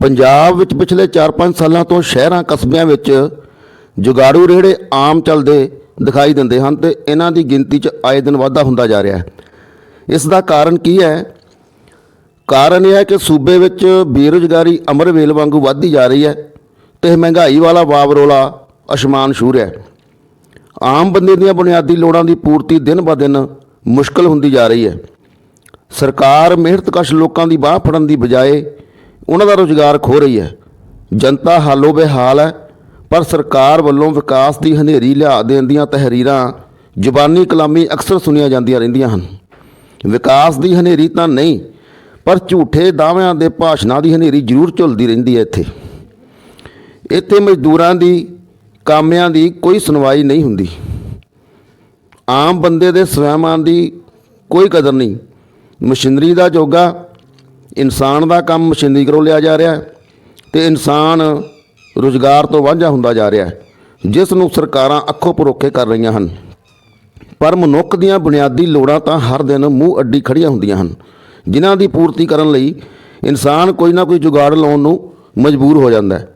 ਪੰਜਾਬ ਵਿੱਚ ਪਿਛਲੇ 4-5 ਸਾਲਾਂ ਤੋਂ ਸ਼ਹਿਰਾਂ, ਕਸਬਿਆਂ ਵਿੱਚ ਜੁਗਾੜੂ ਰੇੜੇ ਆਮ ਚੱਲਦੇ ਦਿਖਾਈ ਦਿੰਦੇ ਹਨ ਤੇ ਇਹਨਾਂ ਦੀ ਗਿਣਤੀ 'ਚ ਆਏ ਦਿਨ ਵਾਧਾ ਹੁੰਦਾ ਜਾ ਰਿਹਾ ਹੈ। ਇਸ ਦਾ ਕਾਰਨ ਕੀ ਹੈ? ਕਾਰਨ ਇਹ ਹੈ ਕਿ ਸੂਬੇ ਵਿੱਚ ਬੇਰੁਜ਼ਗਾਰੀ ਅਮਰਵੇਲ ਵਾਂਗੂ ਵੱਧਦੀ ਜਾ ਰਹੀ ਹੈ ਤੇ ਮਹਿੰਗਾਈ ਵਾਲਾ ਵਾਵਰੋਲਾ ਅਸਮਾਨ ਸ਼ੂਰ ਹੈ। ਆਮ ਬੰਦੇ ਦੀਆਂ ਬੁਨਿਆਦੀ ਲੋੜਾਂ ਦੀ ਪੂਰਤੀ ਦਿਨ ਬ ਦਿਨ ਮੁਸ਼ਕਲ ਹੁੰਦੀ ਜਾ ਰਹੀ ਹੈ। ਸਰਕਾਰ ਮਿਹਨਤਕਸ਼ ਲੋਕਾਂ ਦੀ ਬਾਹ ਫੜਨ ਦੀ ਬਜਾਏ ਉਹਨਾਂ ਦਾ ਰੁਜ਼ਗਾਰ ਖੋ ਰਹੀ ਹੈ। ਜਨਤਾ ਹਾਲੋ ਬੇਹਾਲ ਹੈ, ਪਰ ਸਰਕਾਰ ਵੱਲੋਂ ਵਿਕਾਸ ਦੀ ਹਨੇਰੀ ਲਿਆ ਦੇਣ ਦੀਆਂ ਤਹਿਰੀਰਾਂ ਜ਼ੁਬਾਨੀ ਕਲਾਮੀ ਅਕਸਰ ਸੁਣੀਆਂ ਜਾਂਦੀਆਂ ਰਹਿੰਦੀਆਂ ਹਨ। ਵਿਕਾਸ ਦੀ ਹਨੇਰੀ ਤਾਂ ਨਹੀਂ, ਪਰ ਝੂਠੇ ਦਾਅਵਿਆਂ ਦੇ ਭਾਸ਼ਣਾਂ ਦੀ ਹਨੇਰੀ ਜ਼ਰੂਰ ਝੁਲਦੀ ਰਹਿੰਦੀ ਹੈ ਇੱਥੇ। ਇੱਥੇ ਮਜ਼ਦੂਰਾਂ ਦੀ ਕਾਮਿਆਂ ਦੀ ਕੋਈ ਸੁਣਵਾਈ ਨਹੀਂ ਹੁੰਦੀ। ਆਮ ਬੰਦੇ ਦੇ ਸਵੈਮਾਨ ਦੀ ਕੋਈ ਕਦਰ ਨਹੀਂ। ਮਸ਼ੀਨਰੀ ਦਾ ਜੋਗਾ, ਇਨਸਾਨ ਦਾ ਕੰਮ ਮਸ਼ੀਨਰੀ ਕਰੋ ਲਿਆ ਜਾ ਰਿਹਾ ਹੈ ਤੇ ਇਨਸਾਨ ਰੁਜ਼ਗਾਰ ਤੋਂ ਵਾਂਝਾ ਹੁੰਦਾ ਜਾ ਰਿਹਾ ਹੈ, ਜਿਸ ਨੂੰ ਸਰਕਾਰਾਂ ਅੱਖੋਂ ਪਰੋਖੇ ਕਰ ਰਹੀਆਂ ਹਨ। ਪਰ ਮਨੁੱਖ ਦੀਆਂ ਬੁਨਿਆਦੀ ਲੋੜਾਂ ਤਾਂ ਹਰ ਦਿਨ ਮੂੰਹ ਅੱਡੀ ਖੜੀਆਂ ਹੁੰਦੀਆਂ ਹਨ, ਜਿਨ੍ਹਾਂ ਦੀ ਪੂਰਤੀ ਕਰਨ ਲਈ ਇਨਸਾਨ ਕੋਈ ਨਾ ਕੋਈ ਜੁਗਾੜ ਲਾਉਣ ਨੂੰ ਮਜਬੂਰ ਹੋ ਜਾਂਦਾ ਹੈ।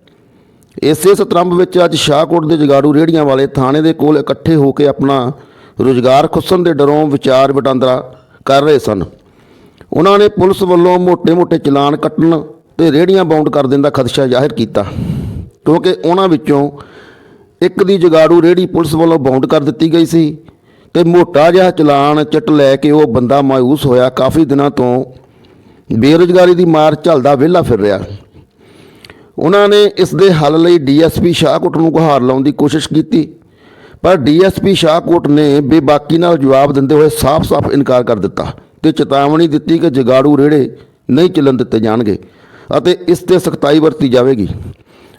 ਇਸੇ ਸਤਰੰਭ ਵਿੱਚ ਅੱਜ ਸ਼ਾਹਕੋਟ ਦੇ ਜਗਾੜੂ ਰੇੜੀਆਂ ਵਾਲੇ ਥਾਣੇ ਦੇ ਕੋਲ ਇਕੱਠੇ ਹੋ ਕੇ ਆਪਣਾ ਰੁਜ਼ਗਾਰ ਖੁੱਸਣ ਦੇ ਡਰੋਂ ਵਿਚਾਰ ਵਟਾਂਦਰਾ ਕਰ ਰਹੇ ਸਨ। ਉਹਨਾਂ ਨੇ ਪੁਲਿਸ ਵੱਲੋਂ ਮੋٹے-ਮੋٹے ਚਲਾਨ ਕੱਟਣ ਤੇ ਰੇੜੀਆਂ ਬਾਉਂਡ ਕਰ ਦੇਣ ਦਾ ਖਦਸ਼ਾ ਜ਼ਾਹਿਰ ਕੀਤਾ। ਕਿਉਂਕਿ ਉਹਨਾਂ ਵਿੱਚੋਂ ਇੱਕ ਦੀ ਜਗਾੜੂ ਰੇੜੀ ਪੁਲਿਸ ਵੱਲੋਂ ਬਾਉਂਡ ਕਰ ਦਿੱਤੀ ਗਈ ਸੀ ਤੇ ਮੋਟਾ ਜਿਹਾ ਚਲਾਨ ਚਿੱਟ ਲੈ ਕੇ ਉਹ ਬੰਦਾ ਮਾਇੂਸ ਹੋਇਆ। ਕਾਫੀ ਦਿਨਾਂ ਤੋਂ ਬੇਰੁਜ਼ਗਾਰੀ ਦੀ ਮਾਰ ਝੱਲਦਾ ਵਿਹਲਾ ਫਿਰ ਰਿਹਾ। ਉਹਨਾਂ ਨੇ ਇਸ ਦੇ ਹੱਲ ਲਈ ਡੀਐਸਪੀ ਸ਼ਾਹਕੋਟ ਨੂੰ ਗੁਹਾਰ ਲਾਉਣ ਦੀ ਕੋਸ਼ਿਸ਼ ਕੀਤੀ। ਪਰ ਡੀਐਸਪੀ ਸ਼ਾਹਕੋਟ ਨੇ ਬੇਬਾਕੀ ਨਾਲ ਜਵਾਬ ਦਿੰਦੇ ਹੋਏ ਸਾਫ਼-ਸਾਫ਼ ਇਨਕਾਰ ਕਰ ਦਿੱਤਾ ਤੇ ਚੇਤਾਵਨੀ ਦਿੱਤੀ ਕਿ ਜਗਾੜੂ ਰੇੜੇ ਨਹੀਂ ਚੱਲਣ ਦਿੱਤੇ ਜਾਣਗੇ ਅਤੇ ਇਸ ਤੇ ਸਖਤਾਈ ਵਰਤੀ ਜਾਵੇਗੀ।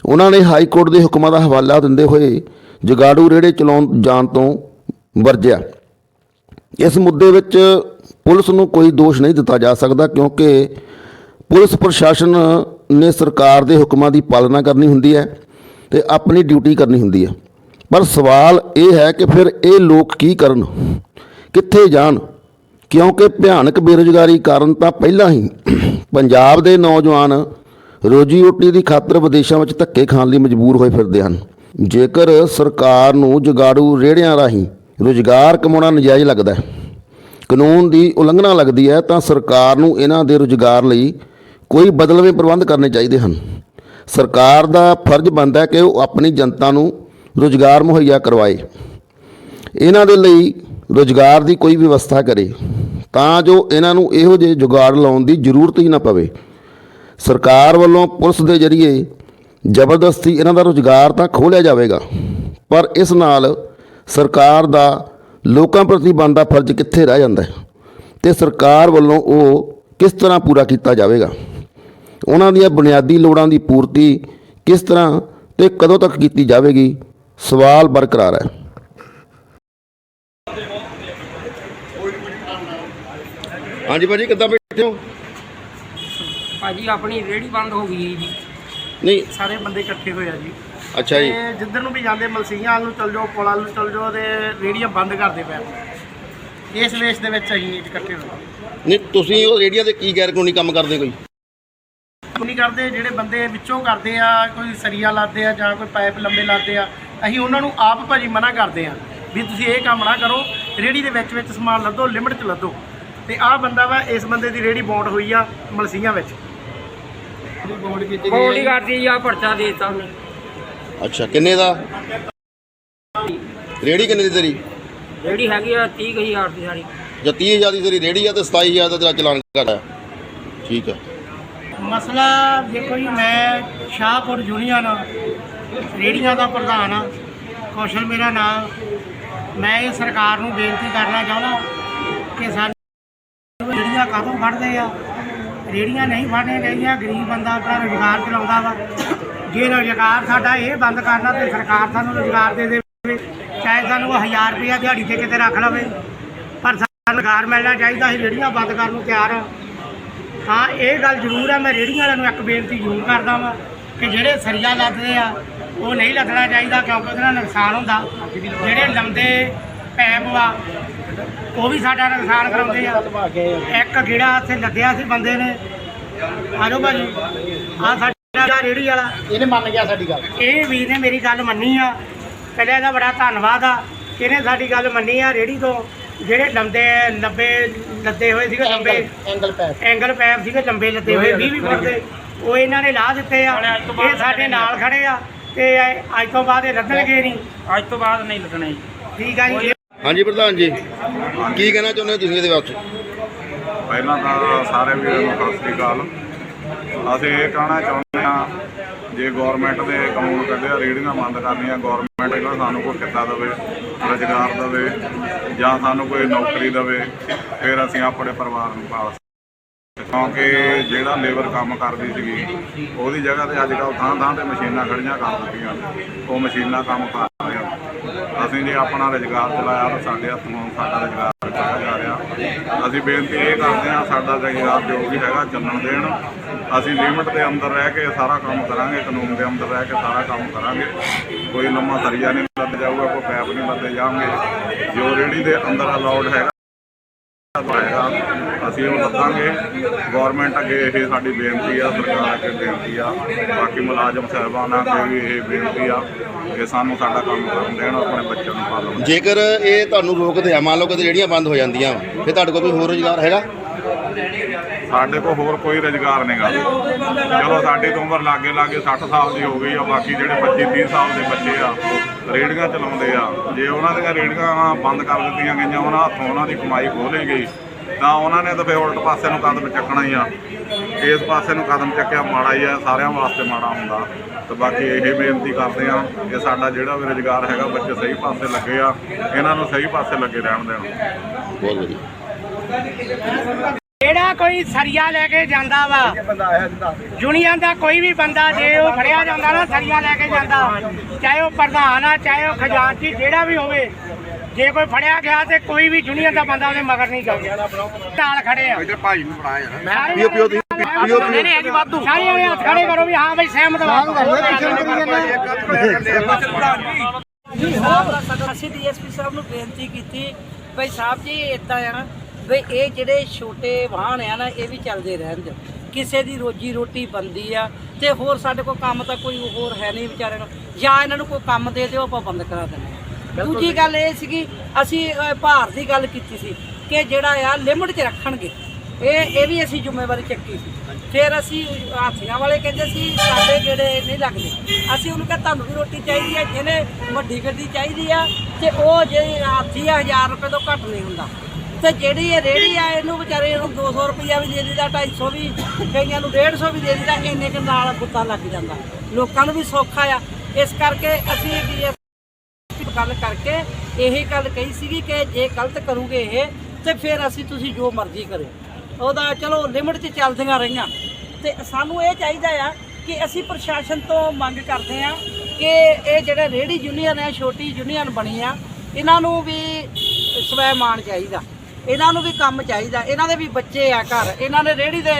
ਉਹਨਾਂ ਨੇ ਹਾਈ ਕੋਰਟ ਦੇ ਹੁਕਮਾਂ ਦਾ ਹਵਾਲਾ ਦਿੰਦੇ ਹੋਏ ਜਗਾੜੂ ਰੇੜੇ ਚਲਾਉਣ ਜਾਣ ਤੋਂ ਵਰਜਿਆ। ਇਸ ਮੁੱਦੇ ਵਿੱਚ ਪੁਲਿਸ ਨੂੰ ਕੋਈ ਦੋਸ਼ ਨਹੀਂ ਦਿੱਤਾ ਜਾ ਸਕਦਾ ਕਿਉਂਕਿ ਪੁਲਿਸ ਪ੍ਰਸ਼ਾਸਨ ਨੇ ਸਰਕਾਰ ਦੇ ਹੁਕਮਾਂ ਦੀ ਪਾਲਣਾ ਕਰਨੀ ਹੁੰਦੀ ਹੈ ਤੇ ਆਪਣੀ ਡਿਊਟੀ ਕਰਨੀ ਹੁੰਦੀ ਹੈ। ਪਰ ਸਵਾਲ ਇਹ ਹੈ ਕਿ ਫਿਰ ਇਹ ਲੋਕ ਕੀ ਕਰਨ? ਕਿੱਥੇ ਜਾਣ? ਕਿਉਂਕਿ ਭਿਆਨਕ ਬੇਰੁਜ਼ਗਾਰੀ ਕਾਰਨ ਤਾਂ ਪਹਿਲਾਂ ਹੀ ਪੰਜਾਬ ਦੇ ਨੌਜਵਾਨ ਰੋਜੀ ਰੋਟੀ ਦੀ ਖਾਤਰ ਵਿਦੇਸ਼ਾਂ ਵਿੱਚ ਧੱਕੇ ਖਾਣ ਲਈ ਮਜਬੂਰ ਹੋਏ ਫਿਰਦੇ ਹਨ। ਜੇਕਰ ਸਰਕਾਰ ਨੂੰ ਜਗਾੜੂ ਰੇੜਿਆਂ ਰਾਹੀਂ ਰੁਜ਼ਗਾਰ ਕਮਾਉਣਾ ਨਜਾਇਜ਼ ਲੱਗਦਾ ਹੈ, ਕਾਨੂੰਨ ਦੀ ਉਲੰਘਣਾ ਲੱਗਦੀ ਹੈ, ਤਾਂ ਸਰਕਾਰ ਨੂੰ ਇਹਨਾਂ ਦੇ ਰੁਜ਼ਗਾਰ ਲਈ ਕੋਈ ਬਦਲਵੇਂ ਪ੍ਰਬੰਧ ਕਰਨੇ ਚਾਹੀਦੇ ਹਨ। ਸਰਕਾਰ ਦਾ ਫਰਜ਼ ਬਣਦਾ ਹੈ ਕਿ ਉਹ ਆਪਣੀ ਜਨਤਾ ਨੂੰ ਰੁਜ਼ਗਾਰ ਮੁਹੱਈਆ ਕਰਵਾਏ। ਇਹਨਾਂ ਦੇ ਲਈ ਰੁਜ਼ਗਾਰ ਦੀ ਕੋਈ ਵਿਵਸਥਾ ਕਰੇ। ਤਾਂ ਜੋ ਇਹਨਾਂ ਨੂੰ ਇਹੋ ਜਿਹੇ ਜੁਗਾੜ ਲਾਉਣ ਦੀ ਜ਼ਰੂਰਤ ਹੀ ਨਾ ਪਵੇ। ਸਰਕਾਰ ਵੱਲੋਂ ਪੁਲਿਸ ਦੇ ਜ਼ਰੀਏ ਜ਼ਬਰਦਸਤੀ ਇਹਨਾਂ ਦਾ ਰੁਜ਼ਗਾਰ ਤਾਂ ਖੋਲਿਆ ਜਾਵੇਗਾ। ਪਰ ਇਸ ਨਾਲ ਸਰਕਾਰ ਦਾ ਲੋਕਾਂ ਪ੍ਰਤੀ ਬਣਦਾ ਫਰਜ਼ ਕਿੱਥੇ ਰਹਿ ਜਾਂਦਾ ਹੈ? ਤੇ ਸਰਕਾਰ ਵੱਲੋਂ ਉਹ ਕਿਸ ਤਰ੍ਹਾਂ ਪੂਰਾ ਕੀਤਾ ਜਾਵੇਗਾ? ਉਹਨਾਂ ਦੀਆਂ ਬੁਨਿਆਦੀ ਲੋੜਾਂ ਦੀ ਪੂਰਤੀ ਕਿਸ ਤਰ੍ਹਾਂ ਤੇ ਕਦੋਂ ਤੱਕ ਕੀਤੀ ਜਾਵੇਗੀ? ਸਵਾਲ ਬਰਕਰਾਰ ਹੈ। ਹਾਂਜੀ ਭਾਜੀ ਕਿੱਦਾਂ ਬੈਠੇ ਹੋ? ਭਾਜੀ ਆਪਣੀ ਰੇੜੀ ਬੰਦ ਹੋ ਗਈ ਹੈ ਜੀ। ਨਹੀਂ। ਸਾਰੇ ਬੰਦੇ ਇਕੱਠੇ ਹੋਏ ਆ ਜੀ। ਅੱਛਾ ਜੀ। ਤੇ ਜਿੱਧਰ ਨੂੰ ਵੀ ਜਾਂਦੇ ਮਲਸੀਆਂ ਵੱਲ ਨੂੰ ਚਲ ਜਾਓ ਪੁਲ ਨੂੰ ਚਲ ਜਾਓ ਤੇ ਰੇੜੀਆਂ ਬੰਦ ਕਰਦੇ ਪਏ ਇਸ ਵੇਸ ਦੇ ਵਿੱਚ ਅਸੀਂ ਇਕੱਠੇ ਹੋਏ। ਨਹੀਂ ਤੁਸੀਂ ਉਹ ਰੇਡੀਓ ਤੇ ਕੀ ਗੈਰ ਕਾਨੂੰਨੀ ਕੰਮ ਕਰਦੇ ਕੋਈ? ਨਹੀਂ ਕਰਦੇ ਜਿਹੜੇ ਬੰਦੇ ਵਿੱਚੋਂ ਕਰਦੇ ਆ ਕੋਈ ਸਰੀਆ ਲਾਦੇ ਆ ਜਾਂ ਕੋਈ ਪਾਈਪ ਲੰਬੇ ਲਾਦੇ ਆ ਅਸੀਂ ਉਹਨਾਂ ਨੂੰ ਆਪ ਭਾਜੀ ਮਨਾ ਕਰਦੇ ਆ ਵੀ ਤੁਸੀਂ ਇਹ ਕੰਮ ਨਾ ਕਰੋ ਰੇੜੀ ਦੇ ਵਿੱਚ ਵਿੱਚ ਸਮਾਨ ਲੱਦੋ ਲਿਮਟ 'ਚ ਲੱਦੋ। ਤੇ ਆਹ ਬੰਦਾ ਵਾ ਇਸ ਬੰਦੇ ਦੀ ਰੇੜੀ ਬੌਂਡ ਹੋਈ ਆ ਮਲਸੀਆਂ ਵਿੱਚ। ਬੋਲੀ ਕਰਦੀ ਆ ਪਰਚਾ ਦੇ ਦਿੱਤਾ ਉਹਨੇ। ਅੱਛਾ ਕਿੰਨੇ ਦਾ? ਰੇੜੀ ਕਿੰਨੇ ਦੀ ਤੇਰੀ? ਰੇੜੀ ਹੈਗੀ ਆ 30000 ਦੀ ਸਾਰੀ। ਜਾਂ 30000 ਦੀ ਤੇਰੀ ਰੇੜੀ ਆ ਤੇ 27000 ਦਾ ਤੇਰਾ ਚਲਾਨ ਘਟਾ ਠੀਕ ਆ। ਮਸਲਾ ਦੇਖੋ ਜੀ, ਮੈਂ ਸ਼ਾਹਪੁਰ ਯੂਨੀਅਨ ਰੇੜੀਆਂ ਦਾ ਪ੍ਰਧਾਨ ਆ ਕੌਸ਼ਲ ਮੇਰਾ ਨਾਮ, ਮੈਂ ਇਹ ਸਰਕਾਰ ਨੂੰ ਬੇਨਤੀ ਕਰਨਾ ਚਾਹੁੰਦਾ ਕਿ ਸਾਨੂੰ ਰੇੜੀਆਂ ਕਾਹਤੋਂ ਫੜਦੇ ਆ? ਰੇੜੀਆਂ ਨਹੀਂ ਫੜਨੀਆਂ ਚਾਹੀਦੀਆਂ, ਗਰੀਬ ਬੰਦਾ ਆਪਣਾ ਰੁਜ਼ਗਾਰ ਚਲਾਉਂਦਾ ਵਾ। ਜੇ ਰੁਜ਼ਗਾਰ ਸਾਡਾ ਇਹ ਬੰਦ ਕਰਨਾ ਤੇ ਸਰਕਾਰ ਸਾਨੂੰ ਰੁਜ਼ਗਾਰ ਦੇ ਦੇਵੇ, ਚਾਹੇ ਸਾਨੂੰ 1000 ਰੁਪਇਆ ਦਿਹਾੜੀ ਤੇ ਕਿਤੇ ਰੱਖ ਲਵੇ, ਪਰ ਸਾਨੂੰ ਰੁਜ਼ਗਾਰ ਮਿਲਣਾ ਚਾਹੀਦਾ ਸੀ ਰੇੜੀਆਂ ਬੰਦ ਕਰਨ ਨੂੰ ਤਿਆਰ ਆ ਹਾਂ ਇਹ ਗੱਲ ਜ਼ਰੂਰ ਹੈ ਮੈਂ ਰੇੜੀਆਂ ਵਾਲਿਆਂ ਨੂੰ ਇੱਕ ਬੇਨਤੀ ਜ਼ਰੂਰ ਕਰਦਾ ਵਾਂ ਕਿ ਜਿਹੜੇ ਸਰੀਆ ਲੱਦਦੇ ਆ ਉਹ ਨਹੀਂ ਲੱਗਣਾ ਚਾਹੀਦਾ ਕਿਉਂਕਿ ਉਹਦੇ ਨਾਲ ਨੁਕਸਾਨ ਹੁੰਦਾ। ਜਿਹੜੇ ਲੰਬੇ ਪੈਪ ਵਾ ਉਹ ਵੀ ਸਾਡਾ ਨੁਕਸਾਨ ਕਰਾਉਂਦੇ ਆ। ਇੱਕ ਗੇੜਾ ਇੱਥੇ ਲੱਗਿਆ ਸੀ ਬੰਦੇ ਨੇ। ਆਜੋ ਭਾਜੀ ਆ ਸਾਡਾ ਰੇੜੀ ਵਾਲਾ। ਇਹਨੇ ਮੰਨ ਗਿਆ ਸਾਡੀ ਗੱਲ। ਇਹ ਵੀਰ ਨੇ ਮੇਰੀ ਗੱਲ ਮੰਨੀ ਆ। ਪਹਿਲਾਂ ਇਹਦਾ ਬੜਾ ਧੰਨਵਾਦ ਆ। ਇਹਨੇ ਸਾਡੀ ਗੱਲ ਮੰਨੀ ਆ ਰੇੜੀ ਤੋਂ। ਜਿਹੜੇ ਲੰਬੇ ਲੰਬੇ ਲੱਦੇ ਹੋਏ ਸੀਗੇ ਲੰਬੇ ਐਂਗਲ ਪੈਪ ਐਂਗਲ ਪੈਪ ਸੀਗੇ ਲੰਬੇ ਲੱਦੇ ਹੋਏ 20 20 ਫੁੱਟ ਦੇ। ਉਹ ਇਹਨਾਂ ਨੇ ਲਾ ਦਿੱਤੇ ਆ। ਇਹ ਸਾਡੇ ਨਾਲ ਖੜੇ ਆ ਤੇ ਇਹ ਅੱਜ ਤੋਂ ਬਾਅਦ ਇਹ ਲੱਦਣਗੇ ਨਹੀਂ। ਅੱਜ ਤੋਂ ਬਾਅਦ ਨਹੀਂ ਲੱਗਣਾ ਜੀ। ਠੀਕ ਆ ਜੀ। ਹਾਂਜੀ ਪ੍ਰਧਾਨ ਜੀ ਕੀ ਕਹਿਣਾ ਚਾਹੁੰਦੇ ਹੋ ਤੁਸੀਂ ਇਹਦੇ ਵਾਸਤੇ ਪਹਿਲਾਂ ਤਾਂ ਸਾਰੇ ਵੀਰਾਂ ਨੂੰ ਸਤਿ ਸ੍ਰੀ ਅਕਾਲ। ਅਸੀਂ ਇਹ ਕਹਿਣਾ ਚਾਹੁੰਦੇ ਹਾਂ ਜੇ ਗਵਰਨਮੈਂਟ ਦੇ ਕਾਨੂੰਨ ਕੱਢਿਆ ਰੇਹੜੀਆਂ ਬੰਦ ਕਰਨੀਆਂ ਗਵਰਨਮੈਂਟ ਇਹਨਾਂ ਸਾਨੂੰ ਕੋਈ ਕਿੱਤਾ ਦੇਵੇ, ਰੁਜ਼ਗਾਰ ਦੇਵੇ ਜਾਂ ਸਾਨੂੰ ਕੋਈ ਨੌਕਰੀ ਦੇਵੇ, ਫਿਰ ਅਸੀਂ ਆਪਣੇ ਪਰਿਵਾਰ ਨੂੰ ਪਾਲ ਕਿਉਂਕਿ ਜਿਹੜਾ ਲੇਬਰ ਕੰਮ ਕਰਦੀ ਸੀਗੀ, ਉਹਦੀ ਜਗ੍ਹਾ ਤੇ ਅੱਜ ਕੱਲ੍ਹ ਥਾਂ ਥਾਂ ਤੇ ਮਸ਼ੀਨਾਂ ਖੜੀਆਂ ਕਰ ਦਿੱਤੀਆਂ। ਉਹ ਮਸ਼ੀਨਾਂ ਕੰਮ ਕਰ ਰਹੀਆਂ। ਅਸੀਂ ਜੇ ਆਪਣਾ ਰੁਜ਼ਗਾਰ ਚਲਾਇਆ ਤਾਂ ਸਾਡੇ ਹੱਥੋਂ ਸਾਡਾ ਰੁਜ਼ਗਾਰ ਚਲਾ ਜਾ ਰਿਹਾ ਅਸੀਂ ਬੇਨਤੀ ਇਹ ਕਰਦੇ ਹਾਂ, ਸਾਡਾ ਰੁਜ਼ਗਾਰ ਜੋ ਵੀ ਹੈਗਾ ਚੱਲਣ ਦੇਣ। ਅਸੀਂ ਲਿਮਟ ਦੇ ਅੰਦਰ ਰਹਿ ਕੇ ਸਾਰਾ ਕੰਮ ਕਰਾਂਗੇ, ਕਾਨੂੰਨ ਦੇ ਅੰਦਰ ਰਹਿ ਕੇ ਸਾਰਾ ਕੰਮ ਕਰਾਂਗੇ। ਕੋਈ ਲੰਮਾ ਸਰੀਆ ਨਹੀਂ ਲੱਗ ਜਾਊਗਾ, ਕੋਈ ਪੈਪ ਨਹੀਂ ਲੱਦੇ ਜਾਣਗੇ। ਜੋ ਰੇੜੀ ਦੇ ਅੰਦਰ ਅਲਾਉਡ ਹੈਗਾ ਹੋਏਗਾ ਅਸੀਂ ਉਹ ਦੱਸਾਂਗੇ ਗਵਰਨਮੈਂਟ ਅੱਗੇ ਇਹ ਸਾਡੀ ਬੇਨਤੀ ਆ, ਸਰਕਾਰ ਅੱਗੇ ਬੇਨਤੀ ਆ। ਬਾਕੀ ਮੁਲਾਜ਼ਮ ਸਾਹਿਬਾਨਾਂ ਅੱਗੇ ਵੀ ਇਹ ਬੇਨਤੀ ਆ ਕਿ ਸਾਨੂੰ ਸਾਡਾ ਕੰਮ ਕਰਨ ਦੇਣ, ਆਪਣੇ ਬੱਚਿਆਂ ਨੂੰ ਪਾਲਣ ਜੇਕਰ ਇਹ ਤੁਹਾਨੂੰ ਰੋਕਦੇ ਆ, ਮੰਨ ਲਓ ਕਿ ਜਿਹੜੀਆਂ ਬੰਦ ਹੋ ਜਾਂਦੀਆਂ, ਫਿਰ ਤੁਹਾਡੇ ਕੋਲ ਕੋਈ ਹੋਰ ਰੁਜ਼ਗਾਰ ਹੈਗਾ? ਸਾਡੇ ਕੋਲ ਹੋਰ ਕੋਈ ਰੁਜ਼ਗਾਰ ਨਹੀਂਗਾ ਚਲੋ ਸਾਡੀ ਤਾਂ ਉਮਰ ਲਾਗੇ ਲਾਗੇ 60 ਸਾਲ ਦੀ ਹੋ ਗਈ ਆ, ਬਾਕੀ ਜਿਹੜੇ 25 30 ਸਾਲ ਦੇ ਬੱਚੇ ਆ, ਰੇੜੀਆਂ ਚਲਾਉਂਦੇ ਆ। ਜੇ ਉਹਨਾਂ ਦੀਆਂ ਰੇੜੀਆਂ ਬੰਦ ਕਰ ਦਿੱਤੀਆਂ ਗਈਆਂ, ਉਹਨਾਂ ਹੱਥੋਂ ਉਹਨਾਂ ਦੀ ਕਮਾਈ ਖੋਹ ਲਈ ਗਈ, ਤਾਂ ਉਹਨਾਂ ਨੇ ਤਾਂ ਫਿਰ ਉਲਟ ਪਾਸੇ ਨੂੰ ਕਦਮ ਚੱਕਣਾ ਹੀ ਆ। ਇਸ ਪਾਸੇ ਨੂੰ ਕਦਮ ਚੱਕਿਆ ਮਾੜਾ ਹੀ ਆ, ਸਾਰਿਆਂ ਵਾਸਤੇ ਮਾੜਾ ਹੁੰਦਾ। ਤੇ ਬਾਕੀ ਇਹ ਬੇਨਤੀ ਕਰਦੇ ਆ ਕਿ ਸਾਡਾ ਜਿਹੜਾ ਵੀ ਰੁਜ਼ਗਾਰ ਹੈਗਾ, ਬੱਚੇ ਸਹੀ ਪਾਸੇ ਲੱਗੇ ਆ, ਇਹਨਾਂ ਨੂੰ ਸਹੀ ਪਾਸੇ ਲੱਗੇ ਰਹਿਣ ਦੇਣ। ਬਹੁਤ ਵਧੀਆ। ਜਿਹੜਾ ਕੋਈ ਸਰੀਆ ਲੈ ਕੇ ਜਾਂਦਾ ਵਾ ਯੂਨੀਅਨ ਦਾ ਕੋਈ ਵੀ ਬੰਦਾ ਜੇ ਉਹ ਫੜਿਆ ਜਾਂਦਾ ਨਾ ਸਰੀਆ ਲੈ ਕੇ ਜਾਂਦਾ ਚਾਹੇ ਉਹ ਪ੍ਰਧਾਨ ਆ ਚਾਹੇ ਉਹ ਖਜ਼ਾਨਚੀ ਜਿਹੜਾ ਵੀ ਹੋਵੇ ਜੇ ਕੋਈ ਫੜਿਆ ਗਿਆ ਤੇ ਕੋਈ ਵੀ ਯੂਨੀਅਨ ਦਾ ਬੰਦਾ ਉਹਦੇ ਮਗਰ ਨਹੀਂ ਚੱਲਦਾ ਨਾਲ ਖੜੇ ਆ। ਇਧਰ ਭਾਈ ਨੂੰ ਬਣਾਇਆ ਪੀਓ ਪੀਓ ਤੁਸੀਂ ਪੀਓ ਨਹੀਂ ਨਹੀਂ ਹੈਗੀ ਵਾਧੂ। ਸਾਰੇ ਜਣੇ ਹੱਥ ਖੜੇ ਕਰੋ ਵੀ ਹਾਂ ਬਈ ਸਹਿਮਤ ਅਸੀਂ ਡੀਐਸਪੀ ਸਾਹਿਬ ਨੂੰ ਬੇਨਤੀ ਕੀਤੀ ਬਈ ਸਾਹਿਬ ਜੀ ਇਦਾਂ ਆ ਬਈ ਇਹ ਜਿਹੜੇ ਛੋਟੇ ਵਾਹਨ ਆ ਨਾ ਇਹ ਵੀ ਚੱਲਦੇ ਰਹਿਣ ਦਿਓ। ਕਿਸੇ ਦੀ ਰੋਜੀ ਰੋਟੀ ਬੰਦੀ ਆ ਤੇ ਹੋਰ ਸਾਡੇ ਕੋਲ ਕੰਮ ਤਾਂ ਕੋਈ ਹੋਰ ਹੈ ਨਹੀਂ ਵਿਚਾਰੇ ਨੂੰ। ਜਾਂ ਇਹਨਾਂ ਨੂੰ ਕੋਈ ਕੰਮ ਦੇ ਦਿਓ ਆਪਾਂ ਬੰਦ ਕਰਾ ਦਿੰਦੇ। ਦੂਜੀ ਗੱਲ ਇਹ ਸੀਗੀ ਅਸੀਂ ਭਾਰ ਦੀ ਗੱਲ ਕੀਤੀ ਸੀ ਕਿ ਜਿਹੜਾ ਆ ਲਿਮਟ 'ਚ ਰੱਖਣਗੇ। ਇਹ ਇਹ ਵੀ ਅਸੀਂ ਜ਼ਿੰਮੇਵਾਰੀ ਚੱਕੀ ਸੀ। ਫਿਰ ਅਸੀਂ ਹਾਥੀਆਂ ਵਾਲੇ ਕਹਿੰਦੇ ਸੀ ਸਾਡੇ ਜਿਹੜੇ ਨਹੀਂ ਲੱਗਦੇ। ਅਸੀਂ ਉਹਨੂੰ ਕਿਹਾ ਤੁਹਾਨੂੰ ਵੀ ਰੋਟੀ ਚਾਹੀਦੀ ਹੈ ਜਿਹਨੇ ਵੱਡੀ ਗੱਡੀ ਚਾਹੀਦੀ ਆ ਤੇ ਉਹ ਜੇ ਹਾਥੀ ਆ 1000 ਰੁਪਏ ਤੋਂ ਘੱਟ ਨਹੀਂ ਹੁੰਦਾ। ਤੇ ਜਿਹੜੀ ਇਹ ਰੇੜੀ ਆ, ਇਹਨੂੰ ਵਿਚਾਰੇ ਨੂੰ 200 ਰੁਪਈਆ ਵੀ ਦੇ ਦਿੱਤਾ 250 ਵੀ, ਕਈਆਂ ਨੂੰ 150 ਵੀ ਦੇ ਦਿੰਦਾ ਇੰਨੇ ਕੁ ਨਾਲ ਗੁੱਤਾ ਲੱਗ ਜਾਂਦਾ। ਲੋਕਾਂ ਨੂੰ ਵੀ ਸੌਖਾ ਆ। ਇਸ ਕਰਕੇ ਅਸੀਂ ਵੀ ਗੱਲ ਕਰਕੇ ਇਹੀ ਗੱਲ ਕਹੀ ਸੀਗੀ ਕਿ ਜੇ ਗਲਤ ਕਰੂਗੇ ਇਹ, ਤੇ ਫਿਰ ਅਸੀਂ ਤੁਸੀਂ ਜੋ ਮਰਜ਼ੀ ਕਰਿਓ। ਉਹਦਾ ਚਲੋ ਲਿਮਟ 'ਚ ਚੱਲਦੀਆਂ ਰਹੀਆਂ। ਤੇ ਸਾਨੂੰ ਇਹ ਚਾਹੀਦਾ ਆ ਕਿ ਅਸੀਂ ਪ੍ਰਸ਼ਾਸਨ ਤੋਂ ਮੰਗ ਕਰਦੇ ਆ ਕਿ ਇਹ ਜਿਹੜੇ ਰੇੜੀ ਯੂਨੀਅਨ ਹੈ, ਛੋਟੀ ਯੂਨੀਅਨ ਬਣੀ ਆ, ਇਹਨਾਂ ਨੂੰ ਵੀ ਸਵੈਮਾਨ ਚਾਹੀਦਾ। ਇਹਨਾਂ ਨੂੰ ਵੀ ਕੰਮ ਚਾਹੀਦਾ। ਇਹਨਾਂ ਦੇ ਵੀ ਬੱਚੇ ਆ ਘਰ। ਇਹਨਾਂ ਨੇ ਰੇੜੀ ਦੇ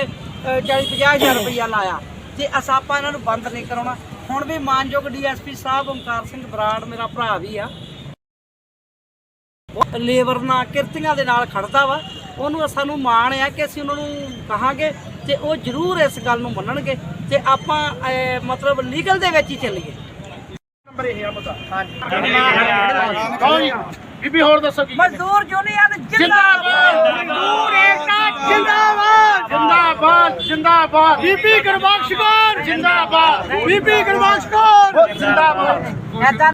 40 ਹਜ਼ਾਰ ਰੁਪਈਆ ਲਾਇਆ। ਤੇ ਅਸਾਂ ਆਪਾਂ ਇਹਨਾਂ ਨੂੰ ਬੰਦ ਨਹੀਂ ਕਰਾਉਣਾ ਹੁਣ ਵੀ ਮਾਨਯੋਗ ਡੀਐਸਪੀ ਸਾਹਿਬ ਓਮਕਾਰ ਸਿੰਘ ਬਰਾੜ ਮੇਰਾ ਭਰਾ ਵੀ ਆ। ਉਹ ਲੇਬਰ ਨਾਲ ਕਿਰਤੀਆਂ ਦੇ ਨਾਲ ਖੜਦਾ ਵਾ। ਉਹਨੂੰ ਸਾਨੂੰ ਮਾਣ ਆ ਕਿ ਅਸੀਂ ਉਹਨਾਂ ਨੂੰ ਕਹਾਂਗੇ ਤੇ ਉਹ ਜ਼ਰੂਰ ਇਸ ਗੱਲ ਨੂੰ ਮੰਨਣਗੇ ਤੇ ਆਪਾਂ ਮਤਲਬ ਲੀਗਲ ਦੇ ਵਿੱਚ ਹੀ ਚੱਲੀਏ। ਬੀਬੀ ਹੋਰ ਦੱਸੋ ਕੀ ਮਜ਼ਦੂਰ ਯੂਨੀਅਨ ਜਿੰਦਾਬਾਦ। ਮਜ਼ਦੂਰ ਏਕਤਾ ਜਿੰਦਾਬਾਦ। ਜਿੰਦਾਬਾਦ ਜਿੰਦਾਬਾਦ। ਬੀਬੀ ਗੁਰਬਖਸ਼ ਕੌਰ। ਜਿੰਦਾਬਾਦ। ਬੀਬੀ ਗੁਰਬਖਸ਼ ਕੌਰ। ਜਿੰਦਾਬਾਦ।